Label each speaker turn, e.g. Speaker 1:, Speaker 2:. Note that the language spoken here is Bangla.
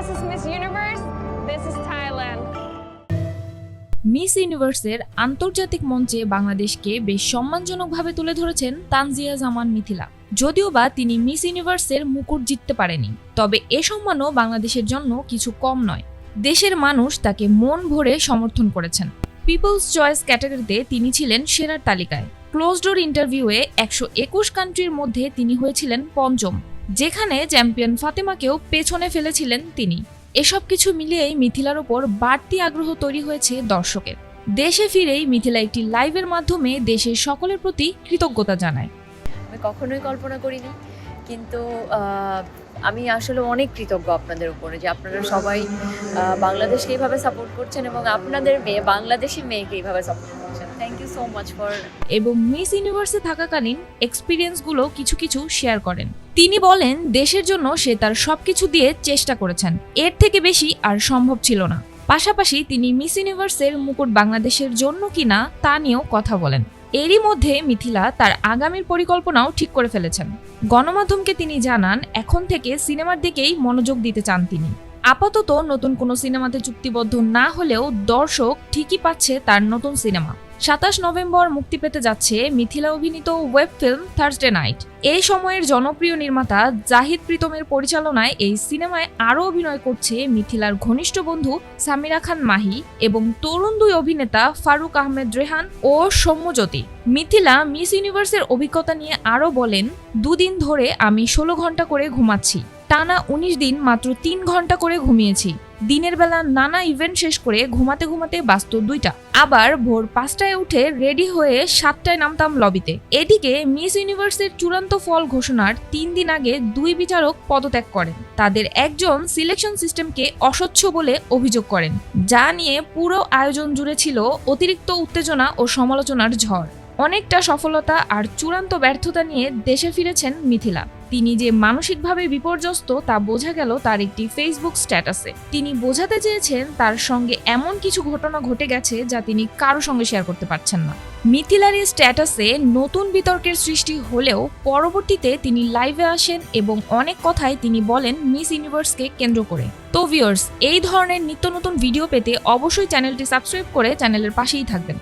Speaker 1: This is Miss Universe. This is Thailand.
Speaker 2: Miss ইউনিভার্সের আন্তর্জাতিক মঞ্চে বাংলাদেশকে বেশ সম্মানজনকভাবে তুলে ধরেছেন তানজিয়া জামান মিথিলা। যদিও বা তিনি মিস ইউনিভার্সের মুকুট জিততে পারেনি, তবে এ সম্মানও বাংলাদেশের জন্য কিছু কম নয়। দেশের মানুষ তাকে মন ভরে সমর্থন করেছেন। পিপলস চয়েস ক্যাটাগরিতে তিনি ছিলেন সেরার তালিকায়। ক্লোজ ডোর ইন্টারভিউয়ে একশো একুশ কান্ট্রির মধ্যে তিনি হয়েছিলেন পঞ্চম। যেখানে চ্যাম্পিয়ন ফাতেমাকেও পেছনে ফেলেছিলেন তিনি। এসব কিছু মিলিয়েই মিথিলার ওপর বাড়তি আগ্রহ তৈরি হয়েছে দর্শকের। দেশে ফিরেই মিথিলা একটি লাইভের মাধ্যমে দেশের সকলের প্রতি কৃতজ্ঞতা জানায়।
Speaker 3: আমি কখনোই কল্পনা করিনি, কিন্তু আমি আসলে অনেক কৃতজ্ঞ আপনাদের উপরে যে আপনারা সবাই বাংলাদেশকে এইভাবে সাপোর্ট করছেন এবং আপনাদের মেয়ে, বাংলাদেশি মেয়েকে এইভাবে সাপোর্ট করছেন। সো মাচ ফর
Speaker 2: এবং মিস ইউনিভার্সে থাকাকালীন এক্সপিরিয়েন্সগুলো কিছু কিছু শেয়ার করেন। তিনি বলেন, দেশের জন্য সে তার সবকিছু দিয়ে চেষ্টা করেছেন। এর থেকে বেশি আর সম্ভব ছিল না। পাশাপাশি তিনি মিস ইউনিভার্সের মুকুট বাংলাদেশের জন্য কিনা তা নিয়েও কথা বলেন। এরই মধ্যে মিথিলা তার আগামীর পরিকল্পনাও ঠিক করে ফেলেছেন। গণমাধ্যমকে তিনি জানান, এখন থেকে সিনেমার দিকেই মনোযোগ দিতে চান তিনি। আপাতত নতুন কোনো সিনেমাতে চুক্তিবদ্ধ না হলেও দর্শক ঠিকই পাচ্ছে তার নতুন সিনেমা। সাতাশ নভেম্বর মুক্তি পেতে যাচ্ছে মিথিলা অভিনীত ওয়েব ফিল্ম থার্সডে নাইট এই সময়ের জনপ্রিয় নির্মাতা জাহিদ প্রীতমের পরিচালনায় এই সিনেমায় আরও অভিনয় করছে মিথিলার ঘনিষ্ঠ বন্ধু সামিরা খান মাহি এবং তরুণ দুই অভিনেতা ফারুক আহমেদ রেহান ও সৌম্যজ্যোতি মিথিলা মিস ইউনিভার্সের অভিজ্ঞতা নিয়ে আরও বলেন, দুদিন ধরে আমি ষোলো ঘণ্টা করে ঘুমাচ্ছি। টানা উনিশ দিন মাত্র তিন ঘণ্টা করে ঘুমিয়েছি। দিনের বেলা নানা ইভেন্ট শেষ করে ঘুমাতে ঘুমাতে বাস্ত দুইটা। আবার ভোর পাঁচটায় উঠে রেডি হয়ে সাতটায় নামতাম লবিতে এদিকে মিস ইউনিভার্সের চূড়ান্ত ফল ঘোষণার তিন দিন আগে দুই বিচারক পদত্যাগ করেন। তাদের একজন সিলেকশন সিস্টেমকে অস্বচ্ছ বলে অভিযোগ করেন, যা নিয়ে পুরো আয়োজন জুড়ে ছিল অতিরিক্ত উত্তেজনা ও সমালোচনার ঝড়। অনেকটা সফলতা আর চূড়ান্ত ব্যর্থতা নিয়ে দেশে ফিরেছেন মিথিলা। তিনি যে মানসিকভাবে বিপর্যস্ত তা বোঝা গেল তার একটি ফেসবুক স্ট্যাটাসে। তিনি বোঝাতে চেয়েছেন তার সঙ্গে এমন কিছু ঘটনা ঘটে গেছে যা তিনি কারও সঙ্গে শেয়ার করতে পারছেন না। মিথিলার এই স্ট্যাটাসে নতুন বিতর্কের সৃষ্টি হলেও পরবর্তীতে তিনি লাইভে আসেন এবং অনেক কথাই তিনি বলেন মিস ইউনিভার্সকে কেন্দ্র করে। তো ভিউয়ার্স এই ধরনের নিত্য নতুন ভিডিও পেতে অবশ্যই চ্যানেলটি সাবস্ক্রাইব করে চ্যানেলের পাশেই থাকবেন।